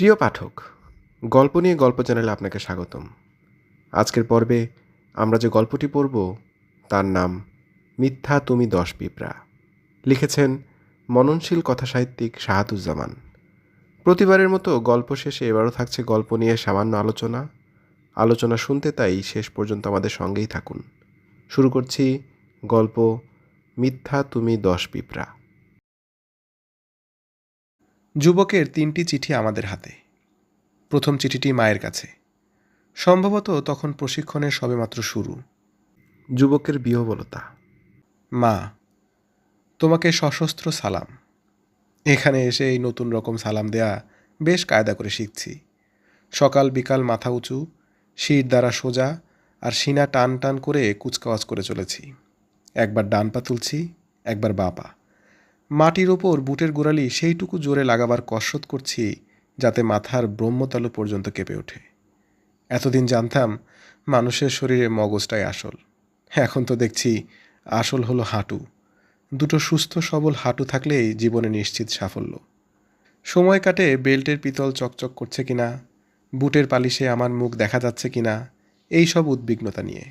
প্রিয় পাঠক, গল্প নিয়ে গল্প চ্যানেলে আপনাকে স্বাগতম। আজকের পর্বে আমরা যে গল্পটি পড়ব, তার নাম মিথ্যা তুমি দশ পিঁপড়া। লিখেছেন মননশীল কথাসাহিত্যিক শাহাদুজ্জামান। প্রতিবারের মতো গল্প শেষে এবারও থাকছে গল্প নিয়ে সামান্য আলোচনা। আলোচনা শুনতে তাই শেষ পর্যন্ত আমাদের সঙ্গেই থাকুন। শুরু করছি গল্প মিথ্যা তুমি দশ পিঁপড়া। যুবকের তিনটি চিঠি আমাদের হাতে। প্রথম চিঠিটি মায়ের কাছে। সম্ভবত তখন প্রশিক্ষণের সবেমাত্র শুরু। যুবকের বিহবলতা। মা তোমাকে সশস্ত্র সালাম। এখানে এসে এই নতুন রকম সালাম দেয়া বেশ কায়দা করে শিখছি। সকাল বিকাল মাথা উঁচু শির দ্বারা সোজা আর সিনা টান টান করে কুচকাওয়াজ করে চলেছি। একবার ডান পা তুলছি একবার বা পা। মাটির ওপর বুটের গোড়ালি সেইটুকু জোরে লাগাবার কসরত করছি যাতে মাথার ব্রহ্মতালু পর্যন্ত কেঁপে ওঠে। এতদিন জানতাম মানুষের শরীরে মগজটাই আসল। এখন তো দেখছি আসল হলো হাঁটু। দুটো সুস্থ সবল হাঁটু থাকলেই জীবনে নিশ্চিত সাফল্য। সময় কাটে বেল্টের পিতল চকচক করছে কিনা, বুটের পালিশে আমার মুখ দেখা যাচ্ছে কিনা, এই সব উদ্বিগ্নতা নিয়ে।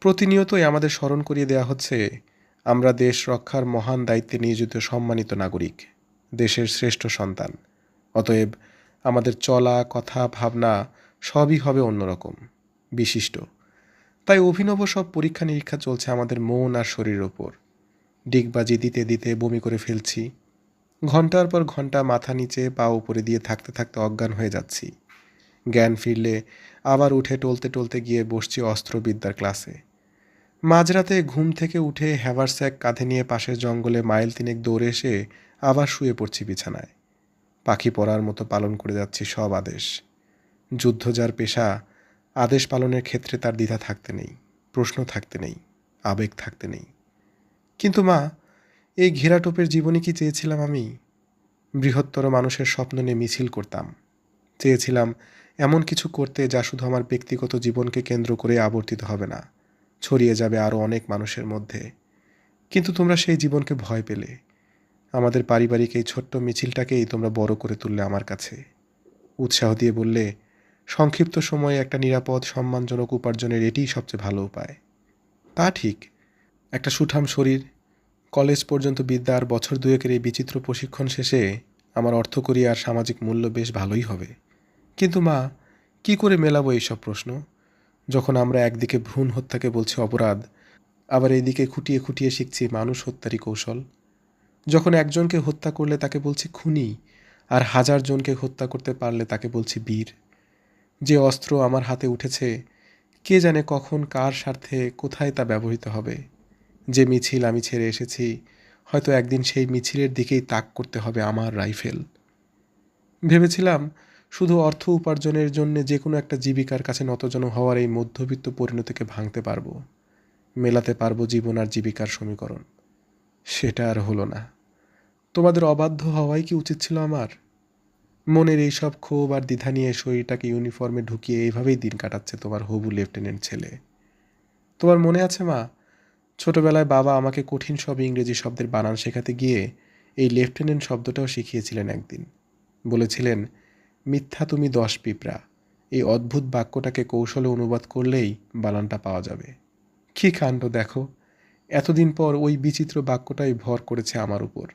প্রতিনিয়তই আমাদের স্মরণ করিয়ে দেওয়া হচ্ছে আমরা দেশ রক্ষার মহান দায়িত্বে নিয়োজিত সম্মানিত নাগরিক, দেশের শ্রেষ্ঠ সন্তান। অতএব আমাদের চলা, কথা, ভাবনা সবই হবে অন্যরকম, বিশিষ্ট। তাই অভিনব সব পরীক্ষা নিরীক্ষা চলছে আমাদের মন আর শরীরের ওপর ডিগবাজি দিতে দিতে বমি করে ফেলছি। ঘণ্টার পর ঘণ্টা মাথা নিচে পা উপরে দিয়ে থাকতে থাকতে অজ্ঞান হয়ে যাচ্ছি। জ্ঞান ফিরলে আবার উঠে টলতে টলতে গিয়ে বসছি অস্ত্রবিদ্যার ক্লাসে। মাঝরাতে ঘুম থেকে উঠে হ্যাভারস্যাক কাঁধে নিয়ে পাশের জঙ্গলে মাইল তিনেক দৌড়ে এসে আবার শুয়ে পড়ছি বিছানায়। পাখি পড়ার মতো পালন করে যাচ্ছি সব আদেশ। যুদ্ধ যার পেশা, আদেশ পালনের ক্ষেত্রে তার দ্বিধা থাকতে নেই, প্রশ্ন থাকতে নেই, আবেগ থাকতে নেই। কিন্তু মা, এই ঘেরাটোপের জীবনে কি চেয়েছিলাম আমি? বৃহত্তর মানুষের স্বপ্ন নিয়ে মিছিল করতাম। চেয়েছিলাম এমন কিছু করতে যা শুধু আমার ব্যক্তিগত জীবনকে কেন্দ্র করে আবর্তিত হবে না। ছড়িয়ে যাবে আরও অনেক মানুষের মধ্যে। কিন্তু তোমরা সেই জীবনকে ভয় পেলে। আমাদের পারিবারিক এই ছোট্ট মিছিলটাকেই তোমরা বড় করে তুললে আমার কাছে। উৎসাহ দিয়ে বললে, সংক্ষিপ্ত সময়ে একটা নিরাপদ, সম্মানজনক উপার্জনের এটিই সবচেয়ে ভালো উপায়। তা ঠিক। একটা সুঠাম শরীর, কলেজ পর্যন্ত বিদ্যা আর বছর দুয়েকের এই বিচিত্র প্রশিক্ষণ শেষে আমার অর্থকরী আর সামাজিক মূল্য বেশ ভালোই হবে। কিন্তু মা, কি করে মেলাবো এইসব প্রশ্ন? যখন আমরা একদিকে ভ্রূণ হত্যাকে বলছি অপরাধ, আবার এইদিকে খুঁটিয়ে খুঁটিয়ে শিখছি মানুষ হত্যারই কৌশল। যখন একজনকে হত্যা করলে তাকে বলছি খুনি, আর হাজার জনকে হত্যা করতে পারলে তাকে বলছি বীর। যে অস্ত্র আমার হাতে উঠেছে, কে জানে কখন কার স্বার্থে কোথায় তা ব্যবহৃত হবে। যে মিছিল আমি ছেড়ে এসেছি, হয়তো একদিন সেই মিছিলের দিকেই তাক করতে হবে আমার রাইফেল। ভেবেছিলাম শুধু অর্থ উপার্জনের জন্য যে কোনো একটা জীবিকার কাছে নতজন হওয়ার এই মধ্যবিত্ত পরিণতিকে ভাঙতে পারব, মেলাতে পারব জীবন আর জীবিকার সমীকরণ। সেটা আর হলো না। তোমাদের অবাধ্য হওয়াই কি উচিত ছিল আমার? মনের এই সব ক্ষোভ আর দ্বিধা নিয়ে শরীরটাকে ইউনিফর্মে ঢুকিয়ে এইভাবেই দিন কাটাচ্ছে তোমার হবু লেফটেন্যান্ট ছেলে। তোমার মনে আছে মা? ছোটবেলায় বাবা আমাকে কঠিন সব ইংরেজি শব্দের বানান শেখাতে গিয়ে এই লেফটেন্যান্ট শব্দটাও শিখিয়েছিলেন একদিন। বলেছিলেন মিথ্যা তুমি দশ পিঁপড়া। এই অদ্ভুত বাক্যটাকে কৌশলে অনুবাদ করলেই বানানটা পাওয়া যাবে। কী কাণ্ড দেখো। এতদিন পর ওই বিচিত্র বাক্যটাই ভর করেছে আমার উপর।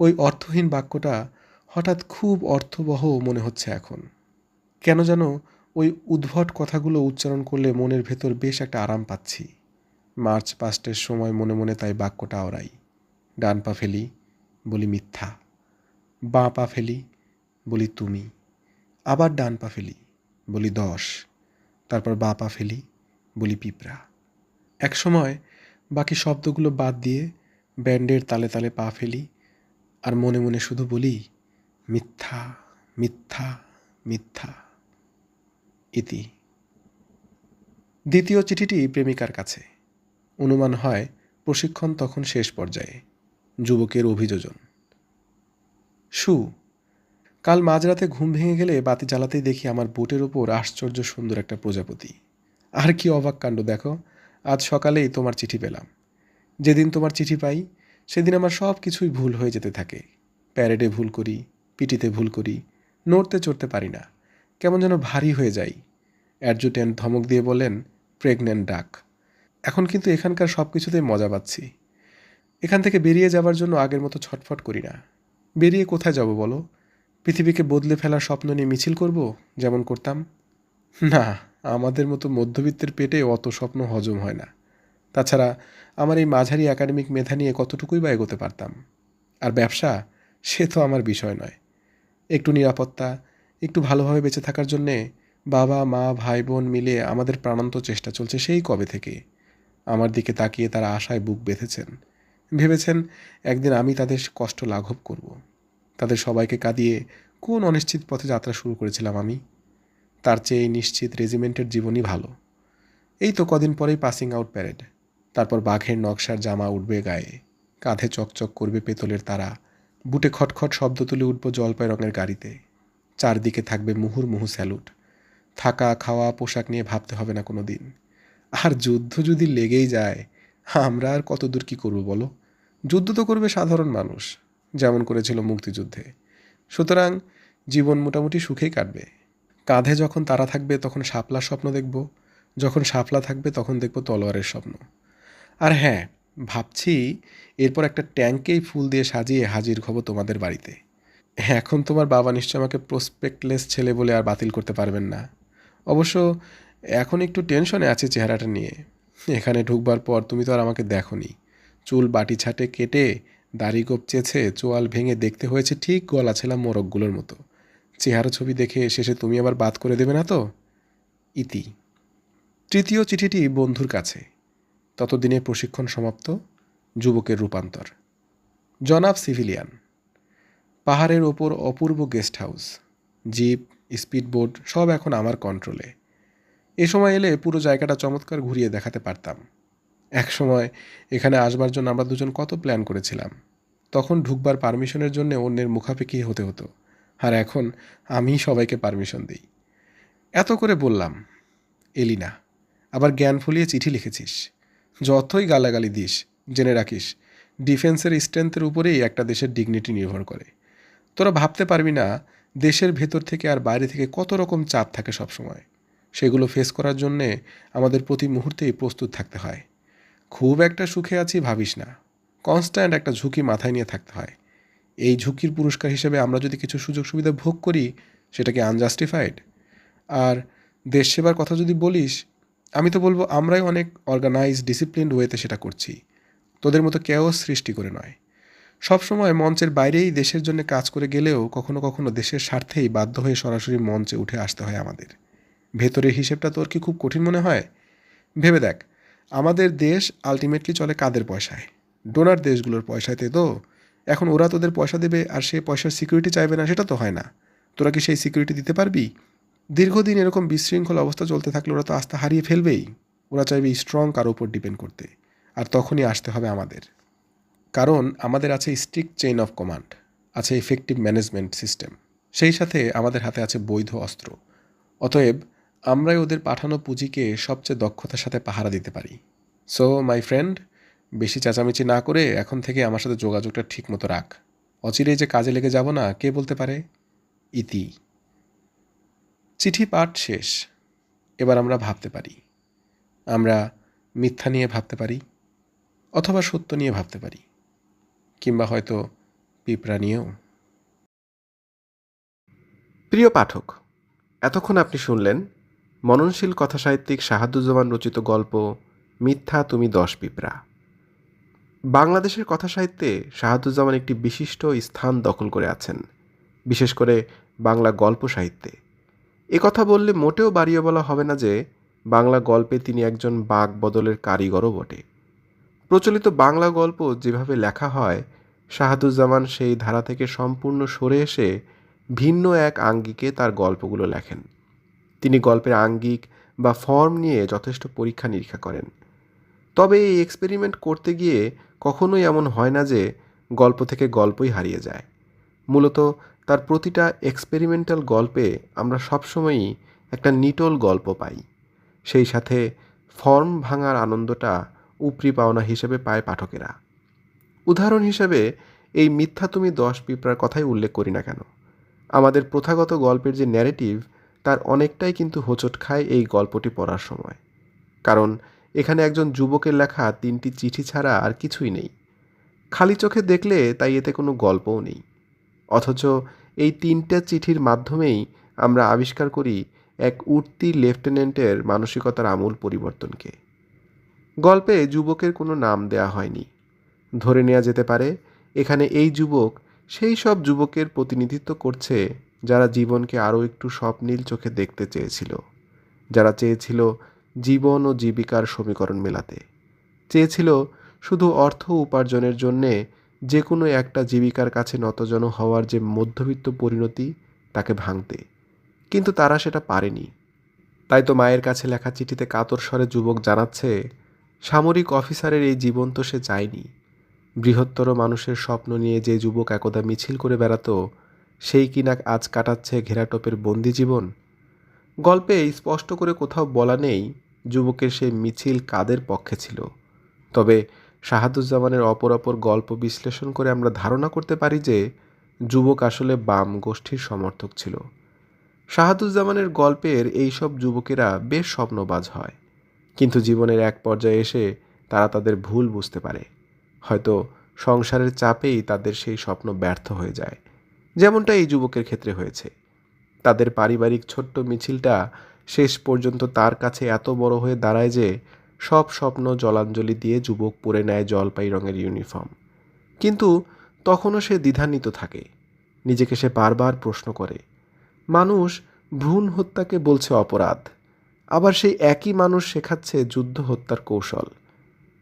ওই অর্থহীন বাক্যটা হঠাৎ খুব অর্থবহ মনে হচ্ছে এখন। কেন যেন ওই উদ্ভট কথাগুলো উচ্চারণ করলে মনের ভেতর বেশ একটা আরাম পাচ্ছি। মার্চ পাস্টের সময় মনে মনে তাই বাক্যটা ওরাই ডান পা ফেলি, বলি মিথ্যা। বাঁ পা ফেলি, বলি তুমি। আবার ডান পা ফেলি, বলি দশ। তারপর বা পা ফেলি, বলি পিঁপড়া। এক সময় বাকি শব্দগুলো বাদ দিয়ে ব্যান্ডের তালে তালে পা ফেলি আর মনে মনে শুধু বলি, মিথ্যা মিথ্যা মিথ্যা। ইতি। দ্বিতীয় চিঠিটি প্রেমিকার কাছে। অনুমান হয় প্রশিক্ষণ তখন শেষ পর্যায়ে, যুবকের অভিযোজন। সু কাল মাঝরাতে ঘুম ভেঙে গেলে বাতি জ্বালাতেই দেখি আমার বুটের ওপর আশ্চর্য সুন্দর একটা প্রজাপতি। আর কি অবাক কাণ্ড দেখো, আজ সকালেই তোমার চিঠি পেলাম। যেদিন তোমার চিঠি পাই, সেদিন আমার সব কিছুই ভুল হয়ে যেতে থাকে। প্যারেডে ভুল করি, পিটিতে ভুল করি, নড়তে চড়তে পারি না, কেমন যেন ভারী হয়ে যাই। অ্যাডজুটেন্ট ধমক দিয়ে বললেন প্রেগনেন্ট ডাক। এখন কিন্তু এখানকার সব কিছুতেই মজা পাচ্ছি। এখান থেকে বেরিয়ে যাবার জন্য আগের মতো ছটফট করি না। বেরিয়ে কোথায় যাব বলো? পৃথিবীকে বদলে ফেলার স্বপ্ন নিয়ে মিছিল করব? যেমন করতাম। না, আমাদের মতো মধ্যবিত্তের পেটে অত স্বপ্ন হজম হয় না। তাছাড়া আমার এই মাঝারি একাডেমিক মেধা নিয়ে কতটুকুই বা এগোতে পারতাম? আর ব্যবসা? সে তো আমার বিষয় নয়। একটু নিরাপত্তা, একটু ভালোভাবে বেঁচে থাকার জন্যে বাবা, মা ভাই বোন মিলে আমাদের প্রাণান্ত চেষ্টা চলছে সেই কবে থেকে? আমার দিকে তাকিয়ে তারা আশায় বুক বেঁধেছেন। ভেবেছেন একদিন আমি তাদের কষ্ট লাঘব করব। তাদের সবাইকে কাঁদিয়ে, কোন অনিশ্চিত পথে যাত্রা শুরু করেছিলাম আমি? তার চেয়ে এই নিশ্চিত রেজিমেন্টের জীবনই ভালো। এই তো কদিন পরেই পাসিং আউট প্যারেড। তারপর বাঘের নকশার জামা উঠবে গায়ে, কাঁধে চকচক করবে পেতলের তারা, বুটে খটখট শব্দ তুলে উঠব জলপাই রঙের গাড়িতে। চারদিকে থাকবে মুহুর্মুহু স্যালুট। থাকা, খাওয়া, পোশাক নিয়ে ভাবতে হবে না কোনো দিন আর যুদ্ধ যদি লেগেই যায়, আমরা আর কত দূর কী করব বলো? যুদ্ধ তো করবে সাধারণ মানুষ। যেমন করেছিল মুক্তিযুদ্ধে। সুতরাং জীবন মোটামুটি সুখেই কাটবে। কাঁধে যখন তারা থাকবে তখন শাপলার স্বপ্ন দেখব, যখন শাপলা থাকবে তখন দেখব তলোয়ারের স্বপ্ন। আর হ্যাঁ ভাবছি এরপর একটা ট্যাঙ্কেই ফুল দিয়ে সাজিয়ে হাজির হব তোমাদের বাড়িতে। এখন তোমার বাবা নিশ্চয় আমাকে প্রসপেক্টলেস ছেলে বলে আর বাতিল করতে পারবেন না। অবশ্য এখন একটু টেনশনে আছে চেহারাটা নিয়ে। এখানে ঢুকবার পর তুমি তো আর আমাকে দেখোনি। চুল বাটি ছাটে কেটে দাড়ি চেছে চোয়াল ভেঙে দেখতে হয়েছে ঠিক গলা ছেলা মোরগগুলোর মতো। চেহারা ছবি দেখে শেষে তুমি আবার বাদ করে দেবে না তো? ইতি। তৃতীয় চিঠিটি বন্ধুর কাছে। ততদিনে প্রশিক্ষণ সমাপ্ত, যুবকের রূপান্তর। জনাব সিভিলিয়ান। পাহাড়ের ওপর অপূর্ব গেস্ট হাউস। জিপ, স্পিডবোট সব এখন আমার কন্ট্রোলে। এ সময় এলে পুরো জায়গাটা চমৎকার ঘুরিয়ে দেখাতে পারতাম। এক সময় এখানে আসবার জন্য আমরা দুজন কত প্ল্যান করেছিলাম। তখন ঢুকবার পারমিশনের জন্য অন্যের মুখাপেক্ষি হতে হতো। আর এখন আমি সবাইকে পারমিশন দিই। এত করে বললাম, এলিনা, আবার জ্ঞান ফুলিয়ে চিঠি লিখেছিস। যতই গালাগালি দিস, জেনে রাখিস, ডিফেন্সের স্ট্রেংথের উপরেই একটা দেশের ডিগনিটি নির্ভর করে। তোরা ভাবতে পারবি না, দেশের ভেতর থেকে আর বাইরে থেকে কত রকম চাপ থাকে সবসময়। সেগুলো ফেস করার জন্যে আমাদের প্রতি মুহূর্তেই প্রস্তুত থাকতে হয়। খুব একটা সুখে আছি ভাবিস না। কনস্ট্যান্ট একটা ঝুঁকি মাথায় নিয়ে থাকতে হয়। এই ঝুঁকির পুরস্কার হিসেবে আমরা যদি কিছু সুযোগ সুবিধা ভোগ করি সেটা কি আনজাস্টিফাইড আর দেশ সেবার কথা যদি বলিস, আমি তো বলব আমরাই অনেক অর্গানাইজ ডিসিপ্লিনড ওয়েতে সেটা করছি। তোদের মতো কেউ সৃষ্টি করে নয়। সবসময় মঞ্চের বাইরেই দেশের জন্য কাজ করে গেলেও কখনো কখনো দেশের স্বার্থেই বাধ্য হয়ে সরাসরি মঞ্চে উঠে আসতে হয় আমাদের। ভেতরের হিসেবটা তোর কি খুব কঠিন মনে হয়? ভেবে দেখ, আমাদের দেশ আলটিমেটলি চলে কাদের পয়সায়? ডোনার দেশগুলোর পয়সাতে তো? এখন ওরা তোদের পয়সা দেবে আর সে পয়সার সিকিউরিটি চাইবে না, সেটা তো হয় না। তোরা কি সেই সিকিউরিটি দিতে পারবি? দীর্ঘদিন এরকম বিশৃঙ্খল অবস্থা চলতে থাকলে ওরা তো আস্থা হারিয়ে ফেলবেই। ওরা চাইবে স্ট্রং কারও উপর ডিপেন্ড করতে। আর তখনই আসতে হবে আমাদের। কারণ আমাদের আছে স্ট্রিক্ট চেইন অফ কমান্ড আছে ইফেক্টিভ ম্যানেজমেন্ট সিস্টেম সেই সাথে আমাদের হাতে আছে বৈধ অস্ত্র। অতএব আমরাই ওদের পাঠানো পুঁজিকে সবচেয়ে দক্ষতার সাথে পাহারা দিতে পারি। সো মাই ফ্রেন্ড বেশি চেঁচামেচি না করে এখন থেকে আমার সাথে যোগাযোগটা ঠিক মতো রাখ। অচিরেই যে কাজে লেগে যাব না, কে বলতে পারে? ইতি। চিঠি পাঠ শেষ। এবার আমরা ভাবতে পারি। আমরা মিথ্যা নিয়ে ভাবতে পারি, অথবা সত্য নিয়ে ভাবতে পারি, কিংবা হয়তো পিঁপড়া নিয়েও। প্রিয় পাঠক, এতক্ষণ আপনি শুনলেন মননশীল কথাসাহিত্যিক শাহাদুজ্জামান রচিত গল্প, মিথ্যা তুমি দশ পিঁপড়া। বাংলাদেশের কথাসাহিত্যে শাহাদুজ্জামান একটি বিশিষ্ট স্থান দখল করে আছেন, বিশেষ করে বাংলা গল্প সাহিত্যে। এ কথা বললে মোটেও বাড়িয়ে বলা হবে না যে বাংলা গল্পে তিনি একজন বাক বদলের কারিগরও বটে। প্রচলিত বাংলা গল্প যেভাবে লেখা হয়, শাহাদুজ্জামান সেই ধারা থেকে সম্পূর্ণ সরে এসে ভিন্ন এক আঙ্গিকে তার গল্পগুলো লেখেন। তিনি গল্পের আঙ্গিক বা ফর্ম নিয়ে যথেষ্ট পরীক্ষা নিরীক্ষা করেন। তবে এই এক্সপেরিমেন্ট করতে গিয়ে কখনোই এমন হয় না যে গল্প থেকে গল্পই হারিয়ে যায়। মূলত তার প্রতিটা এক্সপেরিমেন্টাল গল্পে আমরা সবসময়ই একটা নিটল গল্প পাই। সেই সাথে ফর্ম ভাঙার আনন্দটা উপরি পাওনা হিসেবে পায় পাঠকেরা। উদাহরণ হিসেবে, এই মিথ্যা তুমি দশ পিঁপড়ার কথাই উল্লেখ করি না কেন? আমাদের প্রথাগত গল্পের যে ন্যারেটিভ তার অনেকটাই কিন্তু হোঁচট খায় এই গল্পটি পড়ার সময়। কারণ এখানে একজন যুবকের লেখা তিনটি চিঠি ছাড়া আর কিছুই নেই। খালি চোখে দেখলে তাই এতে কোনো গল্পও নেই। অথচ এই তিনটা চিঠির মাধ্যমেই আমরা আবিষ্কার করি এক উঠতি লেফটেন্যান্টের মানসিকতার আমূল পরিবর্তনকে। গল্পে যুবকের কোনো নাম দেয়া হয়নি। ধরে নেওয়া যেতে পারে, এখানে এই যুবক সেই সব যুবকের প্রতিনিধিত্ব করছে যারা জীবনকে আরও একটু স্বপ্নীল চোখে দেখতে চেয়েছিল। যারা চেয়েছিল জীবন ও জীবিকার সমীকরণ মেলাতে। চেয়েছিল শুধু অর্থ উপার্জনের জন্যে যে কোনো একটা জীবিকার কাছে নতজন হওয়ার যে মধ্যবিত্ত পরিণতি, তাকে ভাঙতে। কিন্তু তারা সেটা পারেনি। তাই তো মায়ের কাছে লেখা চিঠিতে কাতর স্বরে যুবক জানাচ্ছে, সামরিক অফিসারের এই জীবন তো সে চায়নি। বৃহত্তর মানুষের স্বপ্ন নিয়ে যে যুবক একদা মিছিল করে বেড়াতো, সেই কিনা আজ কাটাচ্ছে ঘেরাটোপের বন্দি জীবন? গল্পে স্পষ্ট করে কোথাও বলা নেই যুবকের সেই মিছিল কাদের পক্ষে ছিল? তবে শাহাদুজ্জামানের অপর অপর গল্প বিশ্লেষণ করে আমরা ধারণা করতে পারি যে যুবক আসলে বাম গোষ্ঠীর সমর্থক ছিল। শাহাদুজ্জামানের গল্পের এইসব যুবকেরা বেশ স্বপ্নবাজ হয়। কিন্তু জীবনের এক পর্যায়ে এসে তারা তাদের ভুল বুঝতে পারে। হয়তো সংসারের চাপেই তাদের সেই স্বপ্ন ব্যর্থ হয়ে যায়। যেমনটা এই যুবকের ক্ষেত্রে হয়েছে। তাদের পারিবারিক ছোট্ট মিছিলটা শেষ পর্যন্ত তার কাছে এত বড় হয়ে দাঁড়ায় যে সব স্বপ্ন জলাঞ্জলি দিয়ে যুবক পরে নেয় জলপাই রঙের ইউনিফর্ম। কিন্তু তখনও সে দ্বিধান্বিত থাকে। নিজেকে সে বারবার প্রশ্ন করে। মানুষ ভ্রূণ হত্যাকে বলছে অপরাধ। আবার সেই একই মানুষ শেখাচ্ছে যুদ্ধ হত্যার কৌশল।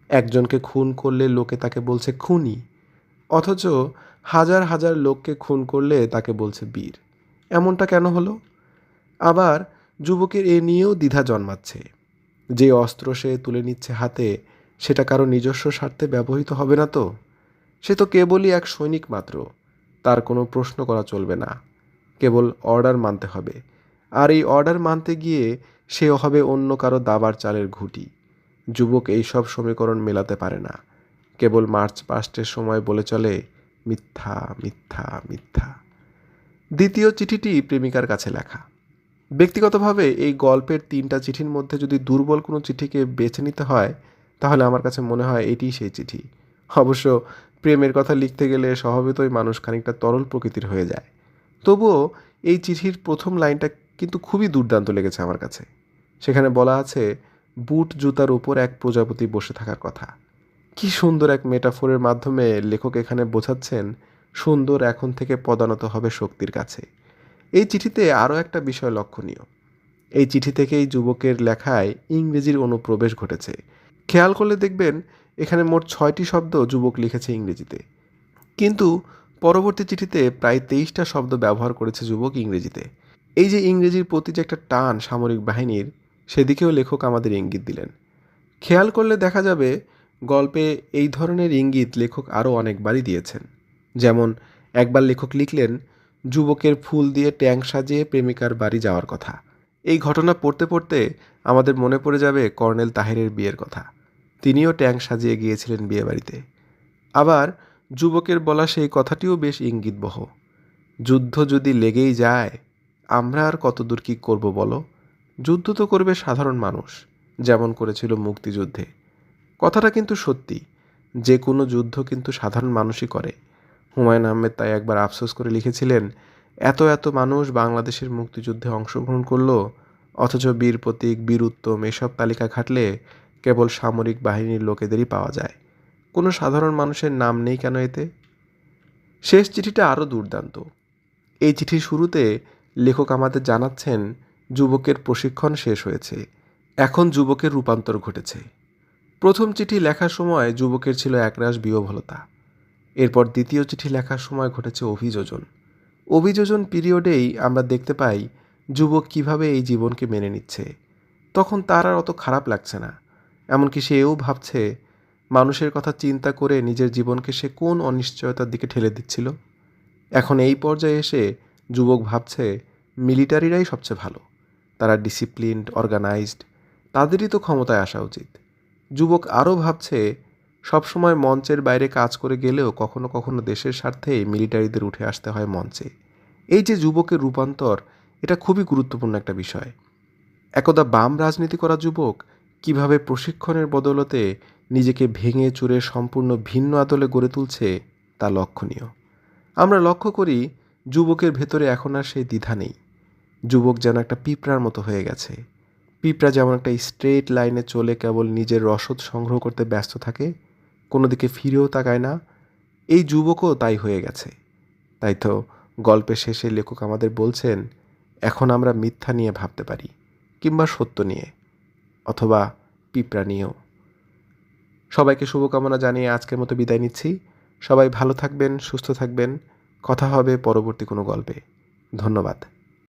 একজনকে খুন করলে লোকে তাকে বলছে খুনি, অথচ হাজার হাজার লোককে খুন করলে তাকে বলছে বীর। এমনটা কেন হলো? আবার যুবকের এ নিয়েও দ্বিধা জন্মাচ্ছে। যে অস্ত্র সে তুলে নিচ্ছে হাতে, সেটা কারও নিজস্ব স্বার্থে ব্যবহৃত হবে না তো? সে তো কেবলই এক সৈনিক মাত্র, তার কোনো প্রশ্ন করা চলবে না। কেবল অর্ডার মানতে হবে। আর এই অর্ডার মানতে গিয়ে সে হবে অন্য কারও দাবার চালের ঘুঁটি। যুবক এই সব সমীকরণ মেলাতে পারে না। কেবল মার্চ পাস্টের সময় বলে চলে, মিথ্যা মিথ্যা মিথ্যা। দ্বিতীয় চিঠিটি প্রেমিকার কাছে লেখা। ব্যক্তিগতভাবে এই গল্পের তিনটা চিঠির মধ্যে যদি দুর্বল কোনো চিঠিকে বেছে নিতে হয়, তাহলে আমার কাছে মনে হয় এটিই সেই চিঠি। অবশ্য প্রেমের কথা লিখতে গেলে স্বভাবতই মানুষ খানিকটা তরল প্রকৃতির হয়ে যায়। তবুও এই চিঠির প্রথম লাইনটা কিন্তু খুবই দুর্দান্ত লেগেছে আমার কাছে। সেখানে বলা আছে, বুট জুতার উপর এক প্রজাপতি বসে থাকার কথা। কি সুন্দর এক মেটাফোরের মাধ্যমে লেখক এখানে বোঝাচ্ছেন, সুন্দর এখন থেকে পদানত হবে শক্তির কাছে। এই চিঠিতে আরও একটা বিষয় লক্ষণীয়। এই চিঠি থেকেই যুবকের লেখায় ইংরেজির অনুপ্রবেশ ঘটেছে। খেয়াল করলে দেখবেন, এখানে মোট ছয়টি শব্দ যুবক লিখেছে ইংরেজিতে। কিন্তু পরবর্তী চিঠিতে প্রায় তেইশটা শব্দ ব্যবহার করেছে যুবক ইংরেজিতে। এই যে ইংরেজির প্রতি যে একটা টান সামরিক বাহিনীর, সেদিকেও লেখক আমাদের ইঙ্গিত দিলেন। খেয়াল করলে দেখা যাবে, গল্পে এই ধরনের ইঙ্গিত লেখক আরও অনেকবারই দিয়েছেন। যেমন, একবার লেখক লিখলেন যুবকের ফুল দিয়ে ট্যাঙ্ক সাজিয়ে প্রেমিকার বাড়ি যাওয়ার কথা। এই ঘটনা পড়তে পড়তে আমাদের মনে পড়ে যাবে কর্নেল তাহেরের বিয়ের কথা। তিনিও ট্যাঙ্ক সাজিয়ে গিয়েছিলেন বিয়েবাড়িতে। আবার যুবকের বলা সেই কথাটিও বেশ ইঙ্গিতবহ। যুদ্ধ যদি লেগেই যায়, আমরা আর কতদূর কী করব বলো? যুদ্ধ তো করবে সাধারণ মানুষ, যেমন করেছিল মুক্তিযুদ্ধে। কথাটা কিন্তু সত্যি, যে কোনো যুদ্ধ কিন্তু সাধারণ মানুষই করে। হুমায়ুন আহমেদ তাই একবার আফসোস করে লিখেছিলেন, এত এত মানুষ বাংলাদেশের মুক্তিযুদ্ধে অংশগ্রহণ করল, অথচ বীর প্রতীক, বীর উত্তম এসব তালিকা ঘাটলে কেবল সামরিক বাহিনীর লোকেদেরই পাওয়া যায়। কোনো সাধারণ মানুষের নাম নেই কেন এতে? শেষ চিঠিটা আরও দুর্দান্ত। এই চিঠির শুরুতে লেখক আমাদের জানাচ্ছেন, যুবকের প্রশিক্ষণ শেষ হয়েছে, এখন যুবকের রূপান্তর ঘটেছে। প্রথম চিঠি লেখার সময় যুবকের ছিল একরাশ বিহভলতা এরপর দ্বিতীয় চিঠি লেখার সময় ঘটেছে অভিযোজন। অভিযোজন পিরিয়ডেই আমরা দেখতে পাই, যুবক কীভাবে এই জীবনকে মেনে নিচ্ছে। তখন তার আর অত খারাপ লাগছে না। এমনকি সে এও ভাবছে, মানুষের কথা চিন্তা করে নিজের জীবনকে সে কোন অনিশ্চয়তার দিকে ঠেলে দিচ্ছিল? এখন এই পর্যায়ে এসে যুবক ভাবছে, মিলিটারিরাই সবচেয়ে ভালো। তারা ডিসিপ্লিনড অর্গানাইজড তাদেরই তো ক্ষমতায় আসা উচিত। যুবক আরও ভাবছে সবসময় মঞ্চের বাইরে কাজ করে গেলেও কখনো কখনো দেশের স্বার্থে মিলিটারিদের উঠে আসতে হয় মঞ্চে। এই যে যুবকের রূপান্তর, এটা খুবই গুরুত্বপূর্ণ একটা বিষয়। একদা বাম রাজনীতি করা যুবক কীভাবে প্রশিক্ষণের বদলতে নিজেকে ভেঙে চুরে সম্পূর্ণ ভিন্ন আদলে গড়ে তুলছে, তা লক্ষণীয়। আমরা লক্ষ্য করি, যুবকের ভেতরে এখন আর সেই দ্বিধা নেই। যুবক যেন একটা পিঁপড়ার মতো হয়ে গেছে। পিঁপড়া যেমন একটা স্ট্রেট লাইনে চলে কেবল নিজের রসদ সংগ্রহ করতে ব্যস্ত থাকে কোনো দিকে ফিরেও তাকায় না। এই যুবকও তাই হয়ে গেছে। তাই তো গল্পের শেষে লেখক আমাদের বলছেন, এখন আমরা মিথ্যা নিয়ে ভাবতে পারি, কিংবা সত্য নিয়ে, অথবা পিঁপড়া নিয়েও। সবাইকে শুভকামনা জানিয়ে আজকের মতো বিদায় নিচ্ছি। সবাই ভালো থাকবেন, সুস্থ থাকবেন। কথা হবে পরবর্তী কোনো গল্পে। ধন্যবাদ।